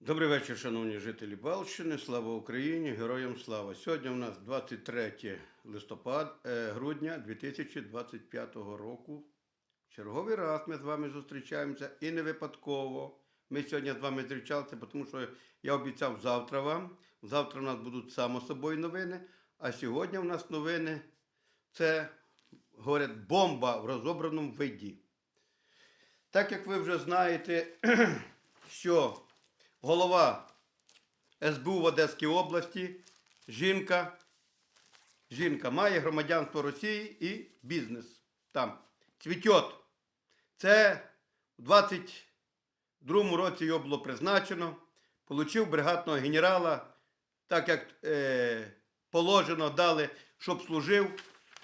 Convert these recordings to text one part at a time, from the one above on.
Добрий вечір, шановні жителі Балщини. Слава Україні! Героям слава! Сьогодні у нас 23 листопада, е, грудня 2025 року. Черговий раз ми з вами зустрічаємося і не випадково. Ми сьогодні з вами зустрічалися, тому що я обіцяв завтра вам. Завтра у нас будуть само собою новини. А сьогодні у нас новини це, говорять, бомба в розобраному виді. Так як ви вже знаєте, що голова СБУ в Одеській області, жінка, жінка має громадянство Росії і бізнес там. Цвітьот. Це у 22 році його було призначено. Получив бригадного генерала, так як е, положено дали, щоб служив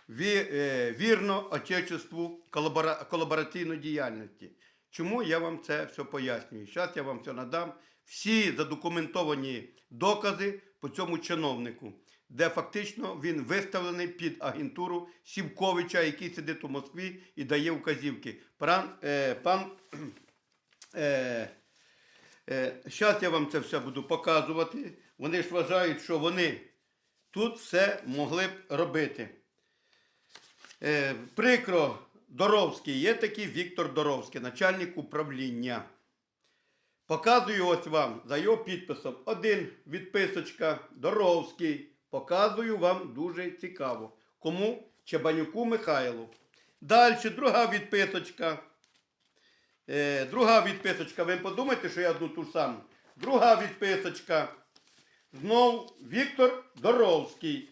ві, е, вірно Отечеству колабора, колабораційної діяльності. Чому я вам це все пояснюю? Зараз я вам все надам. Всі задокументовані докази по цьому чиновнику, де фактично він виставлений під агентуру Сівковича, який сидить у Москві і дає вказівки. Пан, е, пан е, е, зараз я вам це все буду показувати. Вони ж вважають, що вони тут все могли б робити. Е, прикро, Доровський, є такий Віктор Доровський, начальник управління. Показую ось вам за його підписом. Один відписочка Доровський. Показую вам дуже цікаво. Кому? Чебанюку Михайлу. Далі друга відписочка. Е, друга відписочка. Ви подумайте, що я одну ту саму. Друга відписочка. Знов Віктор Доровський.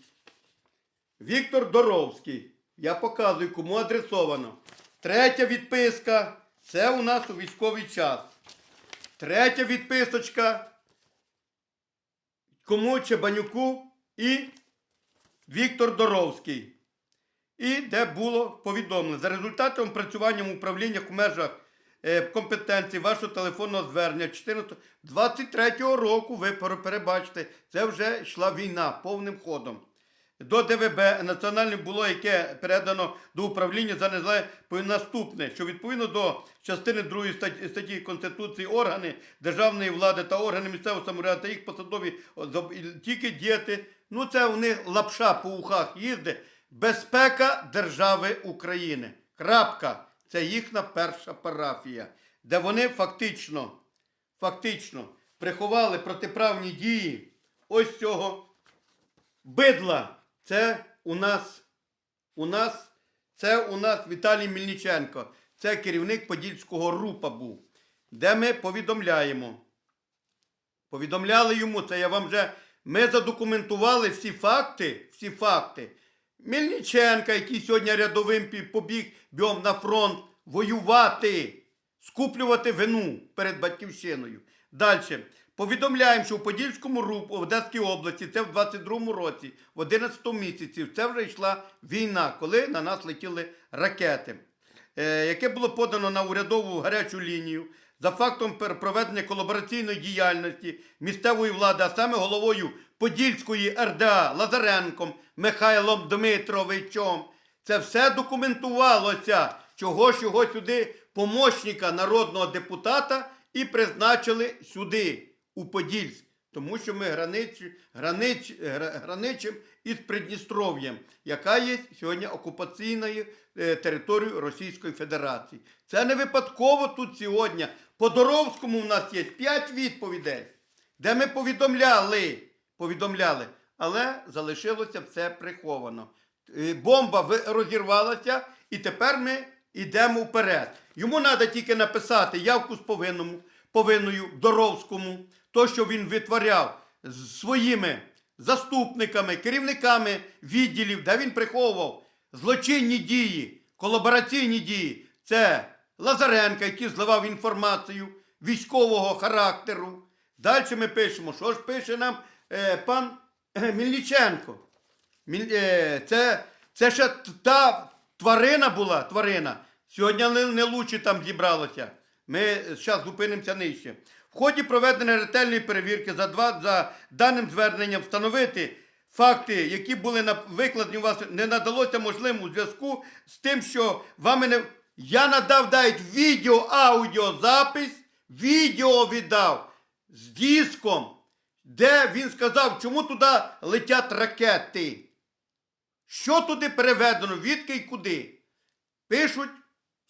Віктор Доровський. Я показую, кому адресовано. Третя відписка. Це у нас у військовий час. Третя відписочка. Кому Чебанюку і Віктор Доровський. І де було повідомлено. За результатом працювання в межах е, компетенції вашого телефонного звернення 14 23-го року ви пере- перебачите, це вже йшла війна повним ходом. До ДВБ національне було, яке передано до управління за незалежність наступне, що відповідно до частини 2 статті, статті Конституції органи державної влади та органи місцевого самоврядування та їх посадові тільки діяти. Ну це у них лапша по ухах їздить. Безпека держави України. Крапка. Це їхня перша парафія, де вони фактично, фактично приховали протиправні дії ось цього бидла. Це у нас, у нас, це у нас Віталій Мільниченко. Це керівник Подільського РУПа був. Де ми повідомляємо. Повідомляли йому, це я вам вже. Ми задокументували всі факти, всі факти. Мельниченка, який сьогодні рядовим побіг бьом на фронт воювати, скуплювати вину перед батьківщиною. Далі. Повідомляємо, що у Подільському РУП у Одеській області, це в 22-му році, в 11 місяці, це вже йшла війна, коли на нас летіли ракети, е, яке було подано на урядову гарячу лінію за фактом проведення колабораційної діяльності місцевої влади, а саме головою Подільської РДА Лазаренком Михайлом Дмитровичем. Це все документувалося, чого ж його сюди помощника народного депутата і призначили сюди, у Подільськ. Тому що ми гранич, гранич, гра- граничимо із Придністров'ям, яка є сьогодні окупаційною е, територією Російської Федерації. Це не випадково тут сьогодні. По Доровському в нас є 5 відповідей, де ми повідомляли, повідомляли, але залишилося все приховано. Е, Бомба розірвалася, і тепер ми йдемо вперед. Йому треба тільки написати явку з повинному, повинною Доровському, то, що він витворяв з своїми заступниками, керівниками відділів, де він приховував злочинні дії, колабораційні дії. Це Лазаренка, який зливав інформацію військового характеру. Далі ми пишемо, що ж пише нам е, пан е, Мільниченко. Міль- е, Це, це ще та тварина була, тварина. Сьогодні не, лучше там зібралося. Ми зараз зупинимося нижче. В ході проведення ретельної перевірки за, два, за даним зверненням встановити факти, які були викладені у вас, не надалося можливому у зв'язку з тим, що вами не. Я надав навіть відео, аудіозапис, відео віддав. з диском, де він сказав, чому туди летять ракети. Що туди переведено, відки і куди? Пишуть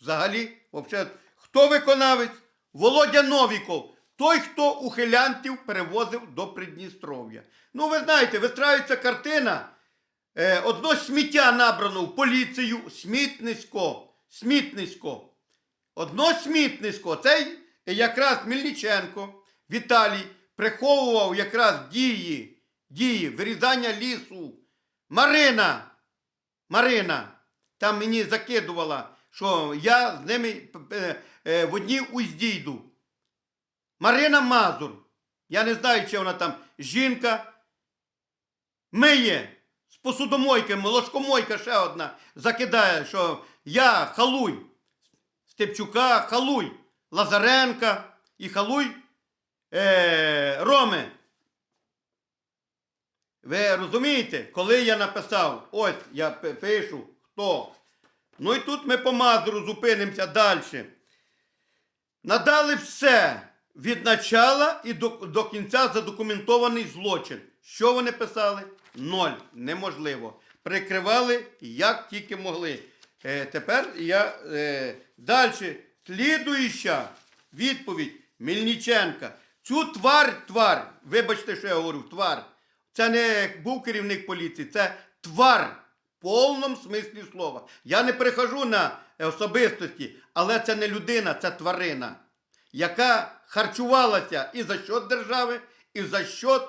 взагалі, взагалі, хто виконавець? Володя Новіков. Той, хто ухилянтів перевозив до Придністров'я. Ну, ви знаєте, вистраюється картина. Е, одно сміття набрано в поліцію, смітнисько, смітнисько. Одно смітнисько. Цей якраз Мельниченко Віталій приховував якраз дії, дії вирізання лісу. Марина, Марина там мені закидувала, що я з ними е, е, в одній узді йду. Марина Мазур. Я не знаю, чи вона там жінка. Миє з посудомойками, ложкомойка ще одна закидає, що я халуй Степчука, халуй Лазаренка і халуй е, Роми. Ви розумієте, коли я написав, ось я пишу, хто. Ну і тут ми по Мазуру зупинимося далі. Надали все від начала і до, до кінця задокументований злочин. Що вони писали? Ноль. Неможливо. Прикривали як тільки могли. Е, тепер я е, далі. Слідуюча відповідь Мельниченка. Цю твар, твар, вибачте, що я говорю, твар. Це не був керівник поліції, це твар в повному смислі слова. Я не перехожу на особистості, але це не людина, це тварина, яка харчувалася і за счет держави, і за счет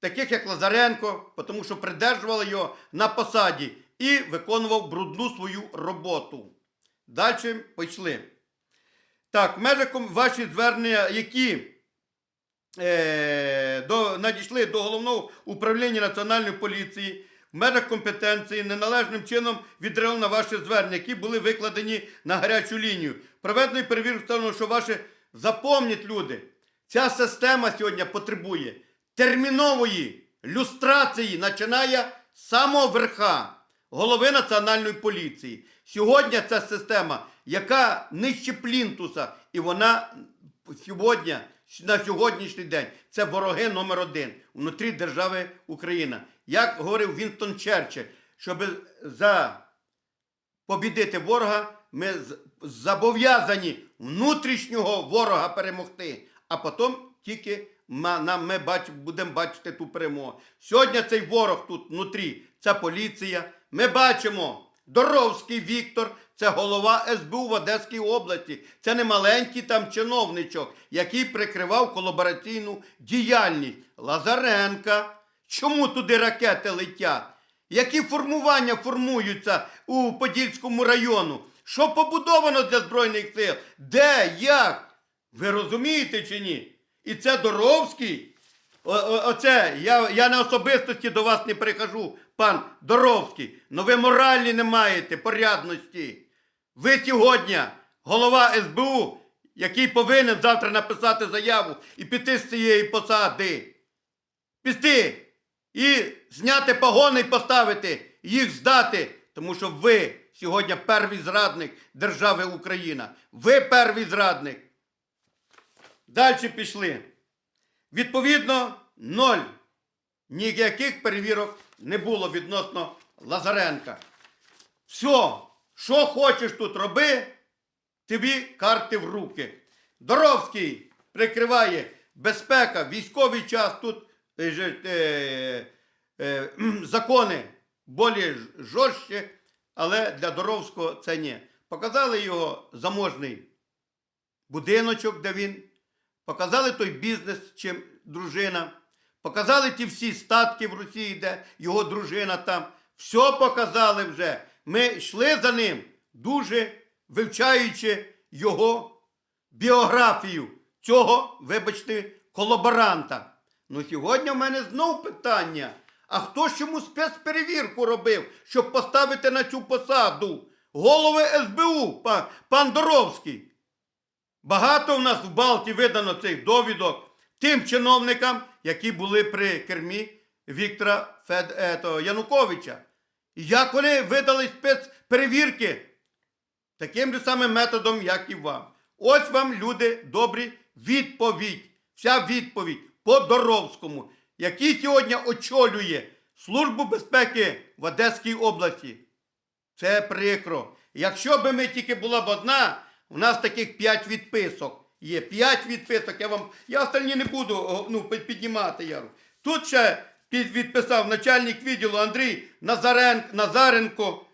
таких, як Лазаренко, тому що придержували його на посаді і виконував брудну свою роботу. Далі пішли. Так, в межах ваші звернення, які е, до, надійшли до головного управління Національної поліції в межах компетенції неналежним чином відреагували на ваші звернення, які були викладені на гарячу лінію. Проведеної перевірки встановлено, що ваші запомніть люди, ця система сьогодні потребує термінової люстрації, починає з самого верха голови Національної поліції. Сьогодні ця система, яка нижче плінтуса, і вона сьогодні, на сьогоднішній день це вороги номер один внутрі держави Україна. Як говорив Вінстон Черчилль, щоб за побідити ворога, ми зобов'язані внутрішнього ворога перемогти, а потім тільки ми бач, будемо бачити ту перемогу. Сьогодні цей ворог тут внутрі, це поліція. Ми бачимо Доровський Віктор, це голова СБУ в Одеській області. Це не маленький там чиновничок, який прикривав колабораційну діяльність. Лазаренка. Чому туди ракети летять? Які формування формуються у Подільському району? Що побудовано для Збройних сил? Де? Як? Ви розумієте чи ні? І це Доровський. Оце, я, я на особистості до вас не прихожу, пан Доровський. Но ви моралі не маєте, порядності. Ви сьогодні голова СБУ, який повинен завтра написати заяву і піти з цієї посади. Піти і зняти погони і поставити, їх здати, тому що ви сьогодні перший зрадник держави Україна. Ви перший зрадник. Далі пішли. Відповідно, ноль. Ніяких перевірок не було відносно Лазаренка. Все, що хочеш тут роби, тобі карти в руки. Доровський прикриває безпека, військовий час тут е, е, е, закони більш жорсткі, але для Доровського це ні. Показали його заможний будиночок, де він, показали той бізнес, чим дружина, показали ті всі статки в Росії, де його дружина там. Все показали вже. Ми йшли за ним, дуже вивчаючи його біографію цього, вибачте, колаборанта. Ну сьогодні в мене знов питання. А хто ж йому спецперевірку робив, щоб поставити на цю посаду? Голови СБУ, пан, Доровський. Багато в нас в Балті видано цих довідок тим чиновникам, які були при кермі Віктора Фед... ето, Януковича. І як вони видали спецперевірки? Таким же самим методом, як і вам. Ось вам, люди добрі, відповідь. вся відповідь по Доровському, який сьогодні очолює Службу безпеки в Одеській області. Це прикро. Якщо би ми тільки була б одна, у нас таких п'ять відписок. Є п'ять відписок. Я вам я остальні не буду ну, піднімати. Яру. Тут ще відписав начальник відділу Андрій Назарен, Назаренко.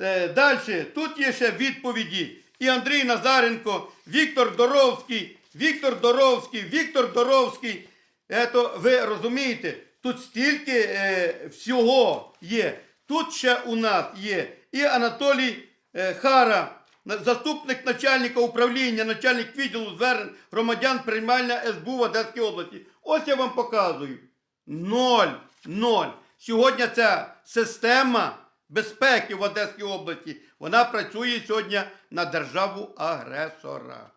Е, Далі, тут є ще відповіді. І Андрій Назаренко, Віктор Доровський, Віктор Доровський, Віктор Доровський. Ето, ви розумієте, тут стільки е, всього є. Тут ще у нас є і Анатолій е, Хара, заступник начальника управління, начальник відділу звернень громадян приймальня СБУ в Одеській області. Ось я вам показую. Ноль. Ноль. Сьогодні ця система безпеки в Одеській області, вона працює сьогодні на державу агресора.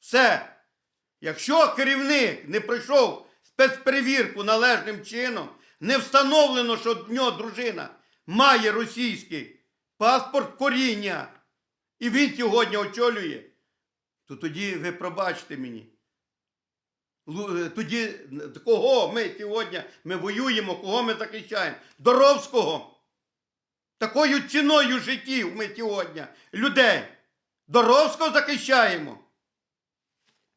Все. Якщо керівник не пройшов спецперевірку належним чином, не встановлено, що в нього дружина має російський паспорт коріння, і він сьогодні очолює, то тоді ви пробачте мені. Е, Тоді е, кого ми сьогодні ми воюємо, кого ми захищаємо? Доровського. Такою ціною життів ми сьогодні людей. Доровського захищаємо.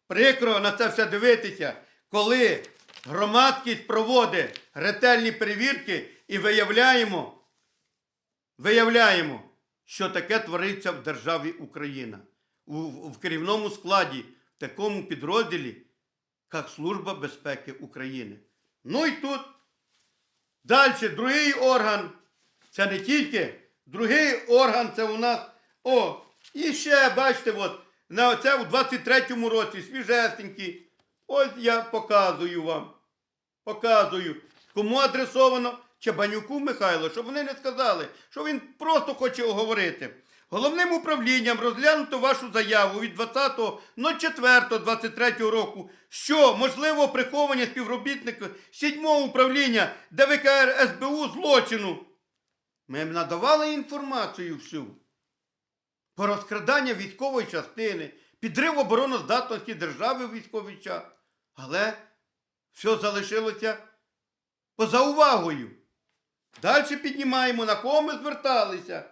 Прикро на це все дивитися, коли громадськість проводить ретельні перевірки і виявляємо, виявляємо, що таке твориться в державі Україна. У, в керівному складі, в такому підрозділі, як Служба безпеки України. Ну і тут далі другий орган. Це не тільки другий орган, це у нас. О, і ще, бачите, от, на це у 23-му році свіжестенький. Ось я показую вам. Показую. Кому адресовано? Чабанюку Михайло, щоб вони не сказали, що він просто хоче оговорити. Головним управлінням розглянуто вашу заяву від 20.04.23 року, що можливо приховання співробітника 7 управління ДВКР СБУ злочину. Ми надавали інформацію всю про розкрадання військової частини, підрив обороноздатності держави військовий час. Але все залишилося поза увагою. Далі піднімаємо, на кого ми зверталися.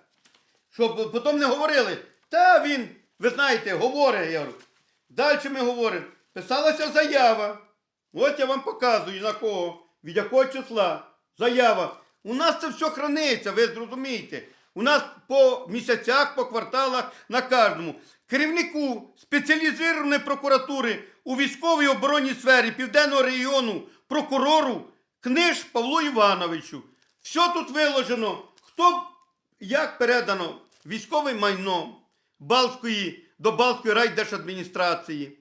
Щоб потім не говорили, та він, ви знаєте, говорить. Я говорю. Далі ми говоримо, писалася заява. От я вам показую на кого, від якого числа. Заява. У нас це все храниться, ви зрозумієте. У нас по місяцях, по кварталах на кожному. Керівнику спеціалізованої прокуратури у військовій оборонній сфері Південного регіону прокурору Книж Павлу Івановичу. Все тут виложено. Хто як передано військовим майном Балтської до Балтської райдержадміністрації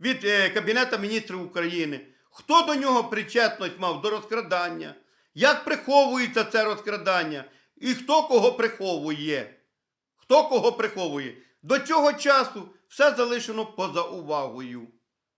від е, Кабінету міністрів України. Хто до нього причетність мав до розкрадання? Як приховується це розкрадання? І хто кого приховує? Хто кого приховує? До цього часу все залишено поза увагою.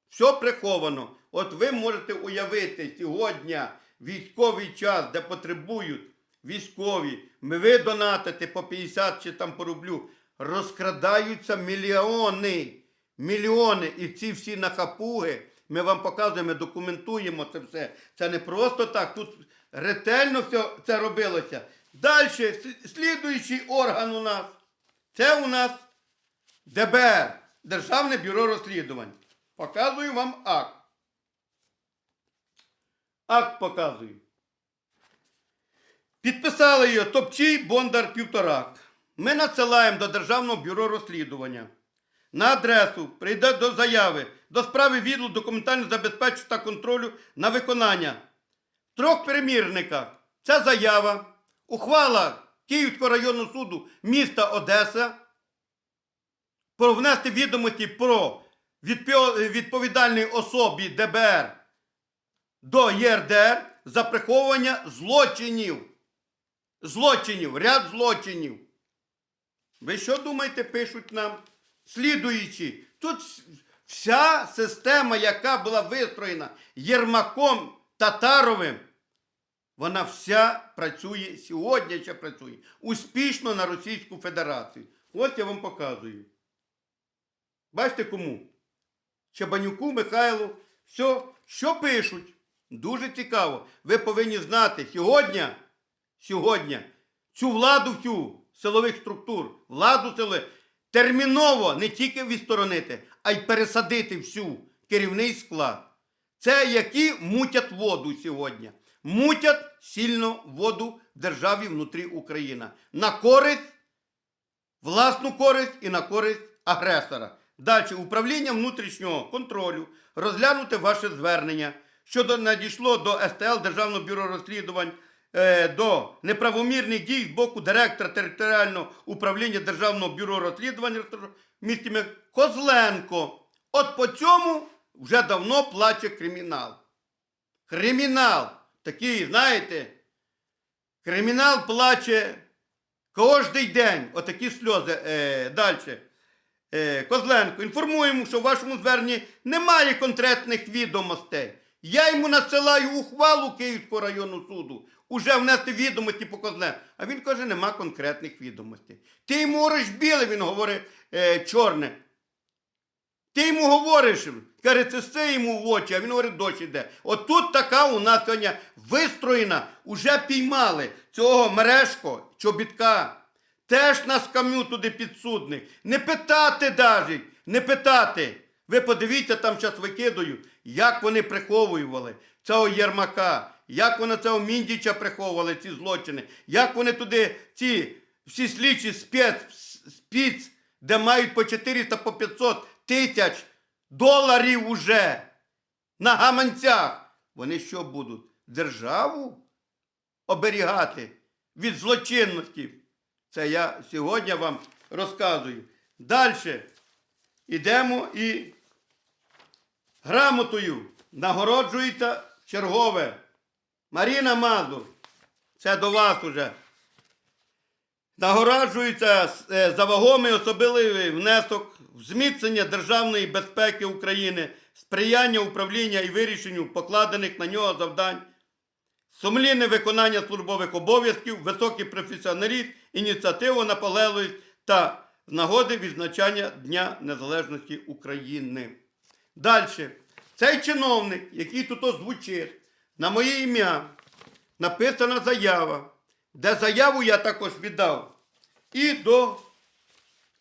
Все приховано. От ви можете уявити сьогодні військовий час, де потребують військові, ми ви донатите по 50 чи там по рублю, розкрадаються мільйони. Мільйони. І ці всі нахапуги, ми вам показуємо, документуємо це все. Це не просто так. Тут ретельно все це робилося. Далі, слідуючий орган у нас. Це у нас ДБР, Державне бюро розслідувань. Показую вам акт. Акт показую. Підписали його Топчий Бондар Півторак. Ми надсилаємо до Державного бюро розслідування. На адресу прийде до заяви до справи відділу документального забезпечення та контролю на виконання. Трьох перемірниках. Це заява, ухвала Київського районного суду міста Одеса про внести відомості про відпо- відповідальній особі ДБР до ЄРДР за приховування злочинів. Злочинів, ряд злочинів. Ви що думаєте, пишуть нам? Слідуючи, тут вся система, яка була вистроєна Єрмаком Татаровим, вона вся працює, сьогодні ще працює, успішно на Російську Федерацію. Ось я вам показую. Бачите кому? Чабанюку Михайлу Все, що пишуть? Дуже цікаво. Ви повинні знати сьогодні, сьогодні цю владу всю силових структур, владу сили терміново не тільки відсторонити, а й пересадити всю керівний склад. Це які мутять воду сьогодні. Мутять сильно воду в державі внутрі України. На користь, власну користь і на користь агресора. Далі управління внутрішнього контролю розглянути ваше звернення щодо надійшло до СТЛ Державного бюро розслідувань е, до неправомірних дій з боку директора територіального управління Державного бюро розслідувань в місті Козленко. От по цьому вже давно плаче кримінал. Кримінал. Такий, знаєте, кримінал плаче кожний день. Отакі сльози. Е, Далі. Е, Козленко, інформуємо, що в вашому зверненні немає конкретних відомостей. Я йому надсилаю ухвалу Київського районного суду. Уже внести відомості по Козленку. А він каже, нема конкретних відомостей. Ти йому говориш біле, він говорить е, чорне. Ти йому говориш, каже, це йому в очі, а він говорить, дощ іде. От тут така у нас сьогодні вистроєна, уже піймали цього мережко, чобітка. Теж на скам'ю туди підсудних. Не питати навіть, не питати. Ви подивіться, там зараз викидують, як вони приховували цього Єрмака, як вони цього Міндіча приховували, ці злочини, як вони туди, ці всі слідчі спец, спіц, де мають по 400, по 500 тисяч доларів уже на гаманцях. Вони що будуть? Державу оберігати від злочинності. Це я сьогодні вам розказую. Далі йдемо і грамотою нагороджується чергове. Маріна Мазур. Це до вас уже. Нагороджується е, за вагомий особливий внесок зміцнення державної безпеки України, сприяння управління і вирішенню покладених на нього завдань, сумлінне виконання службових обов'язків, високий професіоналізм, ініціативу, наполегливість та з нагоди відзначання Дня Незалежності України. Далі. Цей чиновник, який тут озвучив, на моє ім'я написана заява, де заяву я також віддав і до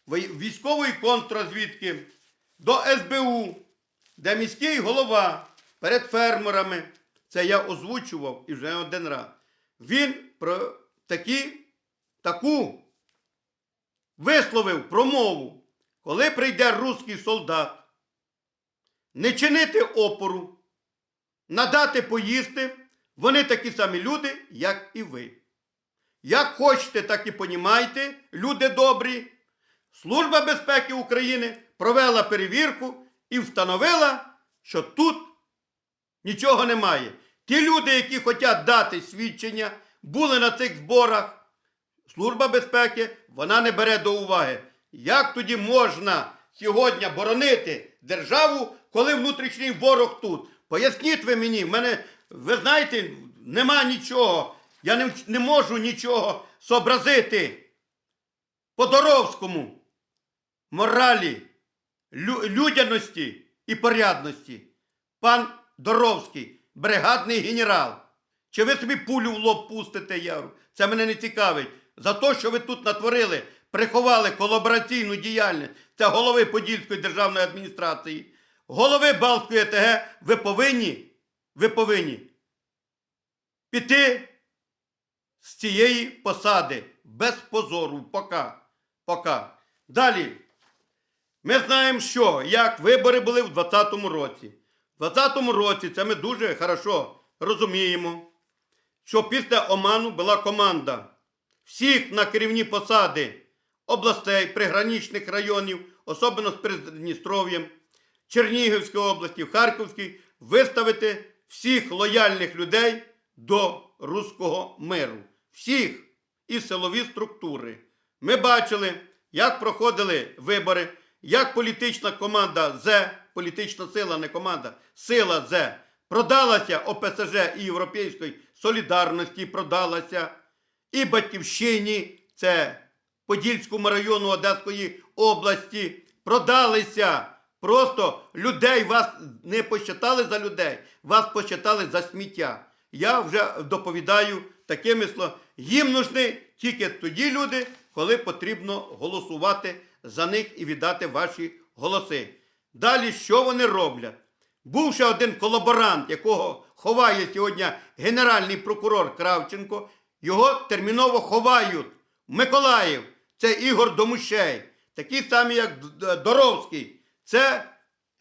військової контррозвідки, до СБУ, де міський голова перед фермерами, це я озвучував і вже один раз. Він про такі, таку висловив промову, коли прийде русський солдат, не чинити опору, надати поїсти, вони такі самі люди, як і ви. Як хочете, так і понімайте, люди добрі. Служба безпеки України провела перевірку і встановила, що тут нічого немає. Ті люди, які хочуть дати свідчення, були на цих зборах. Служба безпеки вона не бере до уваги. Як тоді можна сьогодні боронити державу, коли внутрішній ворог тут? Поясніть ви мені, в мене, ви знаєте, нема нічого. Я не, не можу нічого зобразити по-доровському моралі, лю- людяності і порядності. Пан Доровський, бригадний генерал. Чи ви собі пулю в лоб пустите, Яру? Це мене не цікавить. За те, що ви тут натворили, приховали колабораційну діяльність це голови Подільської державної адміністрації, голови Балтської ТГ, ви повинні, ви повинні піти з цієї посади без позору. Пока. Пока. Далі. Ми знаємо, що як вибори були в 2020 році. В 2020 році це ми дуже хорошо розуміємо, що після Оману була команда всіх на керівні посади областей, приграничних районів, особливо з Придністров'ям, Чернігівської області, Харківській, виставити всіх лояльних людей до руського миру. Всіх і силові структури. Ми бачили, як проходили вибори, як політична команда З, політична сила, не команда, сила З, продалася ОПСЖ і Європейської солідарності, продалася і Батьківщині, це Подільському району Одеської області, продалися Просто людей вас не посчитали за людей, вас посчитали за сміття. Я вже доповідаю такими словами. Їм нужні тільки тоді люди, коли потрібно голосувати за них і віддати ваші голоси. Далі що вони роблять? Був ще один колаборант, якого ховає сьогодні генеральний прокурор Кравченко. Його терміново ховають Миколаїв. Це Ігор Домущей. Такий самий, як Доровський. Це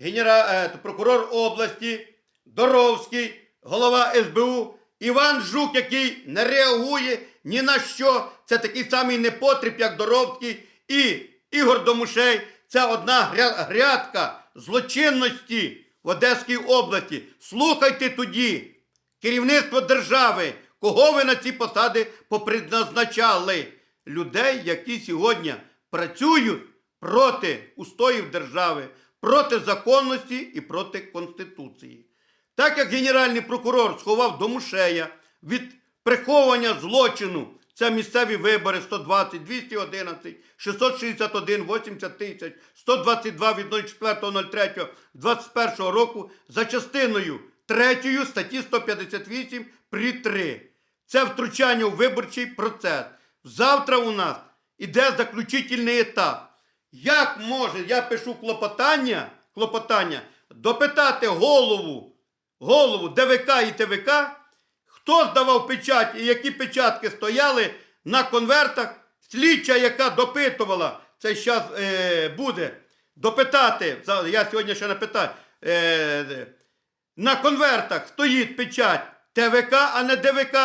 генера... е, прокурор області, Доровський, голова СБУ, Іван Жук, який не реагує ні на що. Це такий самий непотріб, як Доровський, і Ігор Домушей. Це одна грядка злочинності в Одеській області. Слухайте тоді, керівництво держави, кого ви на ці посади попризначали? Людей, які сьогодні працюють проти устоїв держави, проти законності і проти Конституції. Так як генеральний прокурор сховав Домушея від приховування злочину, це місцеві вибори 120, 211, 661, 80 тисяч, 122 від 04.03.21 року за частиною 3 статті 158 при 3. Це втручання у виборчий процес. Завтра у нас іде заключительний етап. Як може, я пишу клопотання, клопотання допитати голову, голову ДВК і ТВК, хто здавав печаті і які печатки стояли на конвертах, слідча, яка допитувала, це зараз е, буде допитати, я сьогодні ще не питаю, е, на конвертах стоїть печать ТВК, а не ДВК.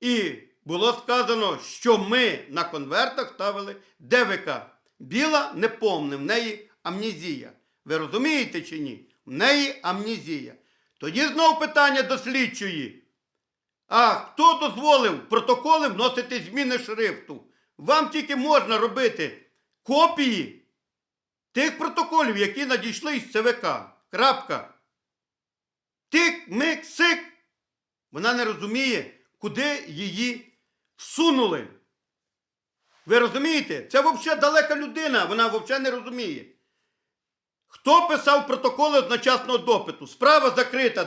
І було сказано, що ми на конвертах ставили ДВК. Біла не помне, в неї амнезія. Ви розумієте чи ні? В неї амнезія. Тоді знов питання до слідчої. А хто дозволив протоколи вносити зміни шрифту? Вам тільки можна робити копії тих протоколів, які надійшли із ЦВК. Крапка. Тик, мик, сик. Вона не розуміє, куди її всунули. Ви розумієте? Це взагалі далека людина, вона взагалі не розуміє. Хто писав протоколи одночасного допиту? Справа закрита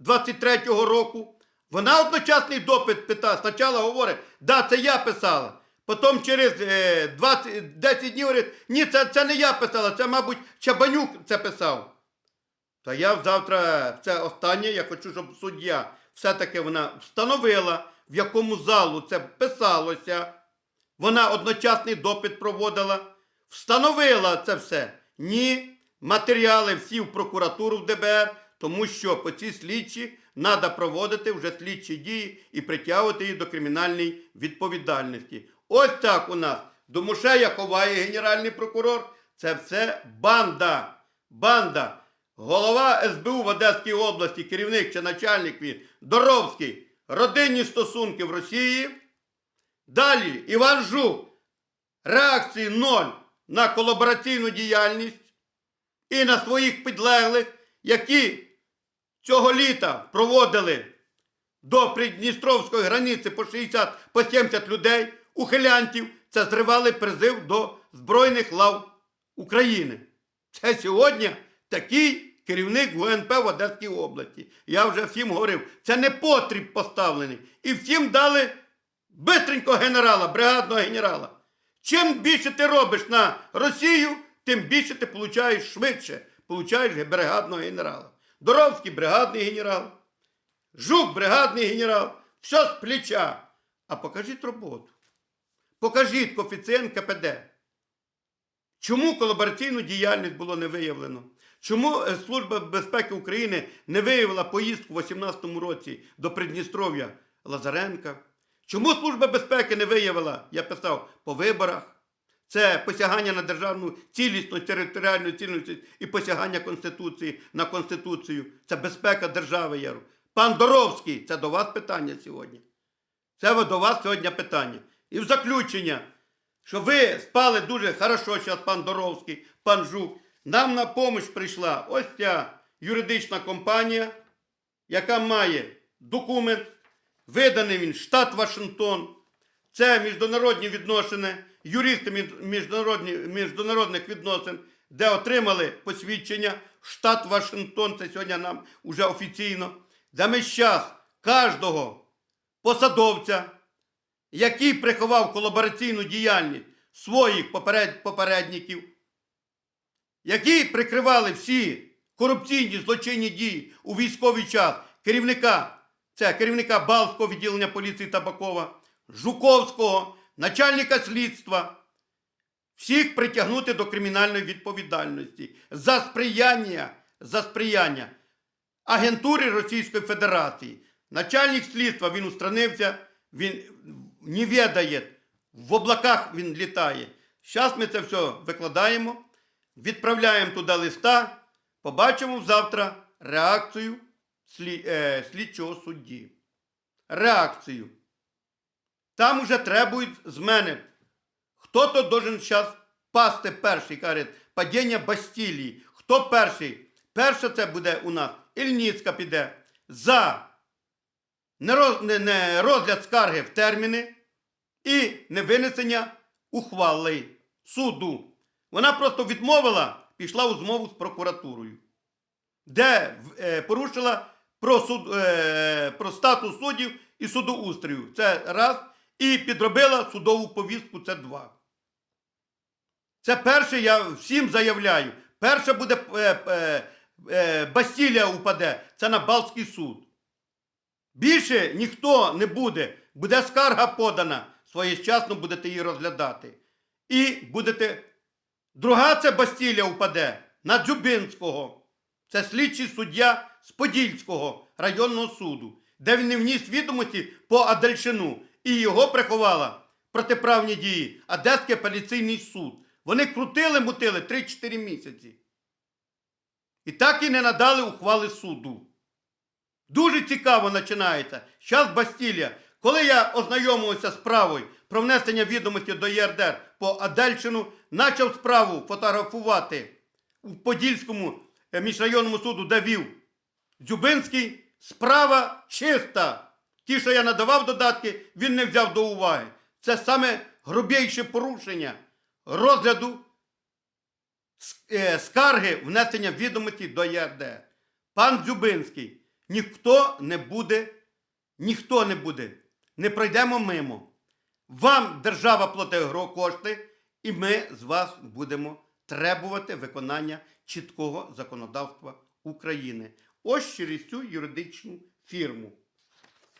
29.09.23 року. Вона одночасний допит питає. Спочатку говорить, да, це я писала. Потім через е, 20, 10 днів говорить, ні, це, це не я писала, це, мабуть, Чабанюк це писав. Та я завтра, це останнє, я хочу, щоб суддя все-таки вона встановила, в якому залу це писалося. Вона одночасний допит проводила, встановила це все. Ні, матеріали всі в прокуратуру в ДБР, тому що по цій слідчі треба проводити вже слідчі дії і притягувати її до кримінальної відповідальності. Ось так у нас до Мушея ховає генеральний прокурор. Це все банда. Банда. Голова СБУ в Одеській області, керівник чи начальник він Доровський, родинні стосунки в Росії. Далі Іван Жук, реакції ноль на колабораційну діяльність і на своїх підлеглих, які цього літа проводили до Придністровської границі по 60 по 70 людей, ухилянтів, це зривали призив до Збройних лав України. Це сьогодні такий керівник ГУНП в Одеській області. Я вже всім говорив, це не потріб поставлений. І всім дали бистренько генерала, бригадного генерала. Чим більше ти робиш на Росію, тим більше ти получаєш швидше, получаєш бригадного генерала. Доровський бригадний генерал, Жук бригадний генерал, все з плеча. А покажіть роботу. Покажіть коефіцієнт КПД. Чому колабораційну діяльність було не виявлено? Чому е, Служба безпеки України не виявила поїздку у 2018 році до Придністров'я Лазаренка? Чому Служба безпеки не виявила, я писав, по виборах? Це посягання на державну цілісність, територіальну цілісність і посягання Конституції на Конституцію. Це безпека держави. Яру. Пан Доровський, це до вас питання сьогодні. Це до вас сьогодні питання. І в заключення, що ви спали дуже хорошо зараз, пан Доровський, пан Жук. Нам на помощь прийшла ось ця юридична компанія, яка має документ, виданий він штат Вашингтон. Це міжнародні відносини, юристи міжнародних відносин, де отримали посвідчення. Штат Вашингтон, це сьогодні нам уже офіційно, де ми зараз кожного посадовця, який приховав колабораційну діяльність своїх поперед, попередників, які прикривали всі корупційні злочинні дії у військовий час керівника, це керівника Балтського відділення поліції Табакова, Жуковського, начальника слідства, всіх притягнути до кримінальної відповідальності за сприяння, за сприяння агентури Російської Федерації. Начальник слідства він устранився, він не відає, в облаках він літає. Зараз ми це все викладаємо, відправляємо туди листа, побачимо завтра реакцію е, слідчого судді. Реакцію. Там уже требують з мене. Хто-то должен зараз пасти перший, каже, падіння Бастілії. Хто перший? Перше це буде у нас Ільніцька піде за не- не розгляд скарги в терміни і невинесення ухвали суду. Вона просто відмовила, пішла у змову з прокуратурою, де е, порушила про, суд, е, про статус суддів і судоустрою. Це раз. І підробила судову повістку. Це два. Це перше, я всім заявляю. Перше буде е, е, е, Бастілія упаде. Це на Балтський суд. Більше ніхто не буде. Буде скарга подана. Своєчасно будете її розглядати. І будете. Друга це Бастілія упаде на Дзюбинського. Це слідчий суддя з Подільського районного суду, де він не вніс відомості по Адельшину. І його приховала протиправні дії Одеський апеляційний суд. Вони крутили, мутили 3-4 місяці. І так і не надали ухвали суду. Дуже цікаво починається. Зараз Бастілія. Коли я ознайомився з справою про внесення відомості до ЄРДР по Адельщину, почав справу фотографувати у Подільському е, міжрайонному суду, де вів Дзюбинський. Справа чиста. Ті, що я надавав додатки, він не взяв до уваги. Це саме грубіше порушення розгляду е, скарги внесення відомості до ЄРДР. Пан Дзюбинський, ніхто не буде, ніхто не буде, не пройдемо мимо. Вам держава платить кошти, і ми з вас будемо требувати виконання чіткого законодавства України. Ось через цю юридичну фірму.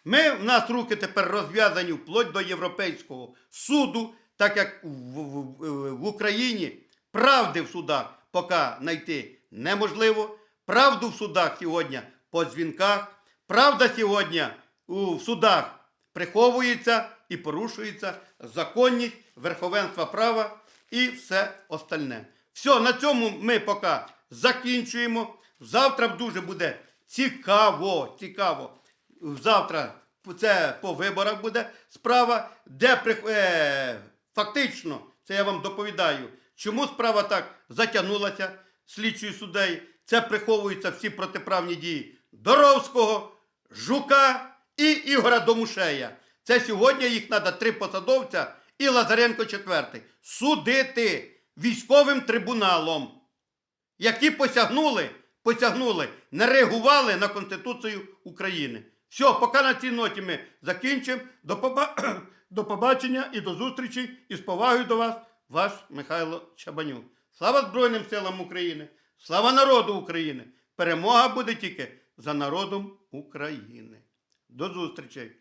Ми, в нас руки тепер розв'язані вплоть до Європейського суду, так як в, в- в- в Україні правди в судах поки знайти неможливо. Правду в судах сьогодні по дзвінках. Правда сьогодні у судах приховується і порушується законність, верховенство права і все остальне. Все, на цьому ми поки закінчуємо. Завтра дуже буде цікаво, цікаво. Завтра це по виборах буде справа, де е, фактично, це я вам доповідаю, чому справа так затягнулася слідчою суддею. Це приховуються всі протиправні дії Доровського, Жука і Ігора Домушея. Це сьогодні їх треба три посадовця і Лазаренко четвертий. Судити військовим трибуналом які посягнули, посягнули, не реагували на Конституцію України. Все, поки на цій ноті ми закінчимо. До, поба- до побачення і до зустрічі. І з повагою до вас, ваш Михайло Чабанюк. Слава Збройним силам України! Слава народу України! Перемога буде тільки за народом України. До зустрічей!